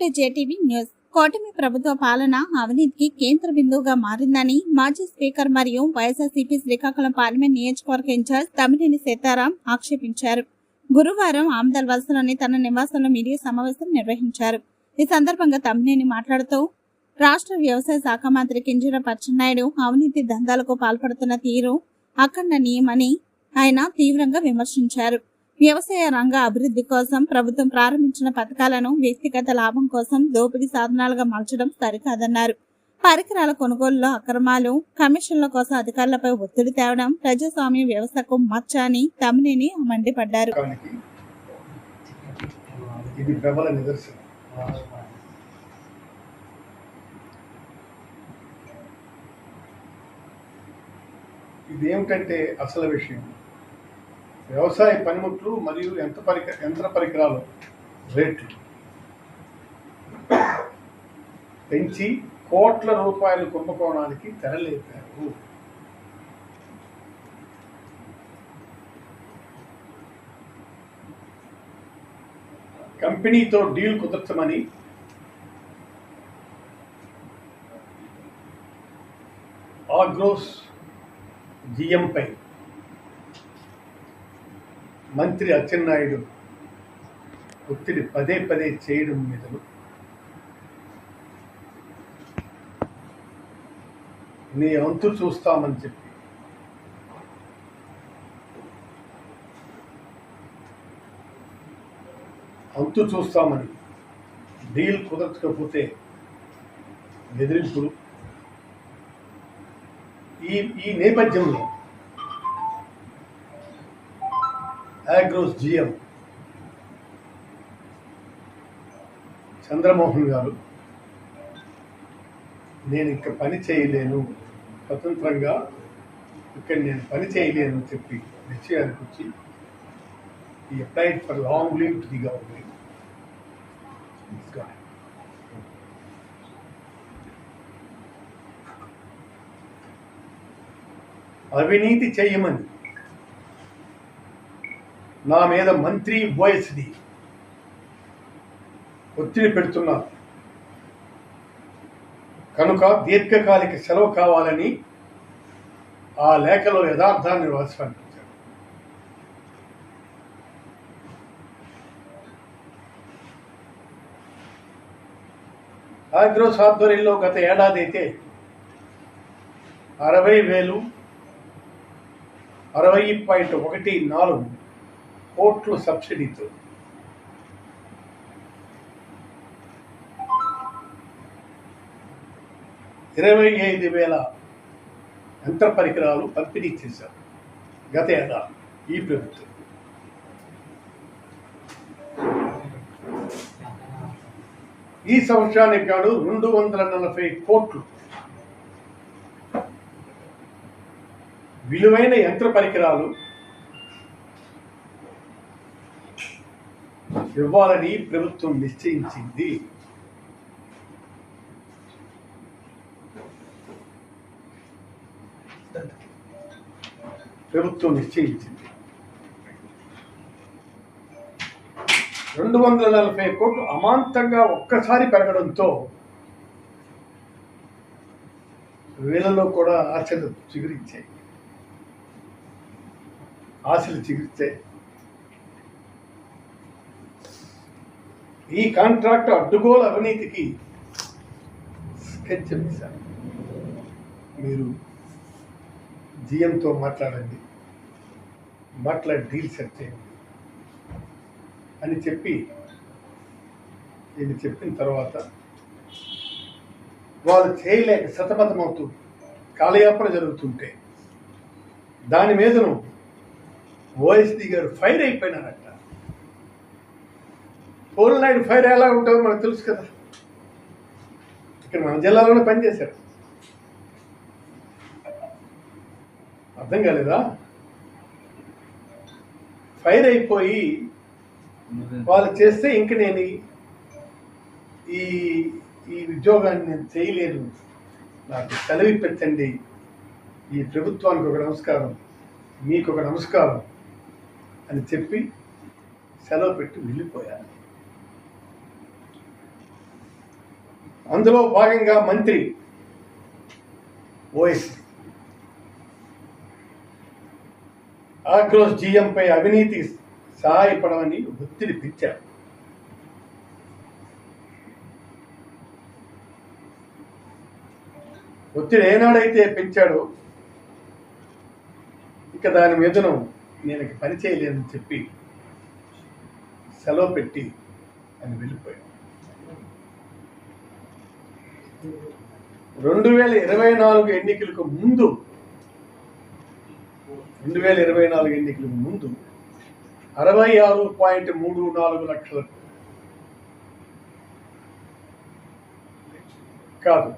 To JTV news. కూటమి ప్రభుత్వ పాలన అవినీతికి కేంద్ర బిందువుగా మారిందని మాజీ స్పీకర్ మరియు వైఎస్ఆర్సీపీ శ్రీకాకుళం పార్లమెంట్ నియోజకవర్గ ఇన్ఛార్జ్ తమ్మినేని సీతారాం ఆక్షేపించారు. గురువారం ఆమదల్ వలసలోని తన నివాసంలో మీడియా సమావేశం నిర్వహించారు. ఈ సందర్భంగా తమ్మినేని మాట్లాడుతూ రాష్ట్ర వ్యవసాయ శాఖ మంత్రి కింజర పచ్చెన్నాయుడు అవినీతి దందాలకు పాల్పడుతున్న తీరు అఖండనీయమని ఆయన తీవ్రంగా విమర్శించారు. వ్యవసాయ రంగ అభివృద్ధి కోసం ప్రభుత్వం ప్రారంభించిన పథకాలను వ్యక్తిగత లాభం కోసం దోపిడీ సాధనాలుగా మార్చడం సరికాదన్నారు. పరికరాల కొనుగోలులో అక్రమాలు కమిషన్ల కోసం అధికారులపై ఒత్తిడి తేవడం ప్రజాస్వామ్య వ్యవస్థకు మచ్చ అని తమ్మినేని మండిపడ్డారు. ఇది ప్రబల నిదర్శనం. అసలు విషయం? వ్యవసాయ పనిముట్లు మరియు యంత్ర పరిక యంత్ర పరికరాలు? రేట్లు. పెంచి కోట్ల రూపాయలు కుంభకోణానికి తెరలేపారు. కంపెనీతో డీల్ కుదర్చమని ఆగ్రోస్ జిఎంపై మంత్రి అచ్చెన్నాయుడు ఒత్తిడి పదే పదే చేయడం మీదను నీ అంతు చూస్తామని చెప్పి. అంతు చూస్తామని డీల్ కుదరకపోతే బెదిరింపులు. ఈ ఈ నేపథ్యంలో ఆగ్రోస్ జిఎం. చంద్రమోహన్ గారు నేను ఇక పని చేయలేను. స్వతంత్రంగా ఇక్కడ నేను పని చేయలేను అని చెప్పి నిశ్చయానికి వచ్చి ఈ applied for long leave to the government అవినీతి చేయమని నా మీద మంత్రి ఓఎస్డి ఒత్తిడి పెడుతున్నారు. కనుక దీర్ఘకాలిక సెలవు కావాలని ఆ లేఖలో యథార్థాన్ని రాసిపంపించారు ఆగ్రోస్ ఆధ్వర్యంలో గత ఏడాది అయితే అరవై వేలు అరవై పాయింట్ ఒకటి నాలుగు కోట్లు సబ్సిడీతో ఇరవై ఐదు వేల యంత్ర పరికరాలు పంపిణీ చేశారు గత ఏడాది ఈ ప్రభుత్వం. ఈ సంవత్సరానికి గాను రెండు వందల నలభై కోట్లు. విలువైన యంత్ర పరికరాలు ఇవ్వాలని ప్రభుత్వం నిశ్చయించింది. ప్రభుత్వం నిశ్చయించింది. రెండు వందల నలభై కోట్లు అమాంతంగా ఒక్కసారి పెరగడంతో వీళ్ళలో కూడా ఆశలు చిగురించాయి. ఆశలు చిగురించాయి. ఈ కాంట్రాక్ట్ అడ్డుగోలు అవినీతికి స్కెచ్ వేశారు మీరు జిఎంతో మాట్లాడండి. మాట్లాడి డీల్ సెట్ చేయండి. అని చెప్పి ఇది చెప్పిన తర్వాత వాళ్ళు చేయలేక సతమతమవుతూ కాలయాపన జరుగుతుంటే దాని మీదను ఓఎస్డి గారు ఫైర్ అయిపోయినారట. పోలనాయుడు ఫైర్ ఎలా ఉంటుందో మనకు తెలుసు కదా. ఇక్కడ మన జిల్లాలోనే పనిచేశారు అర్థం కాలేదా? ఫైర్ అయిపోయి వాళ్ళు చేస్తే ఇంక నేను ఈ- ఈ ఉద్యోగాన్ని నేను చేయలేను. నాకు సెలవు పెట్టండి. ఈ ప్రభుత్వానికి ఒక నమస్కారం. మీకు ఒక నమస్కారం అని చెప్పి సెలవు పెట్టి వెళ్ళిపోయాను. అందులో భాగంగా మంత్రి ఓఎస్. ఆగ్రోస్ జీఎంపై అవినీతి సహాయపడమని ఒత్తిడి పెంచారు ఒత్తిడి ఏనాడైతే పెంచాడో ఇక దాని మీదను నేను పని చేయలేనని చెప్పి సెలవు పెట్టి అని వెళ్ళిపోయాడు. రెండు వేల ఇరవై నాలుగు ఎన్నికలకు ముందు రెండు వేల ఇరవై నాలుగు ఎన్నికలకు ముందు అరవై ఆరు పాయింట్ మూడు నాలుగు లక్షల కాదు.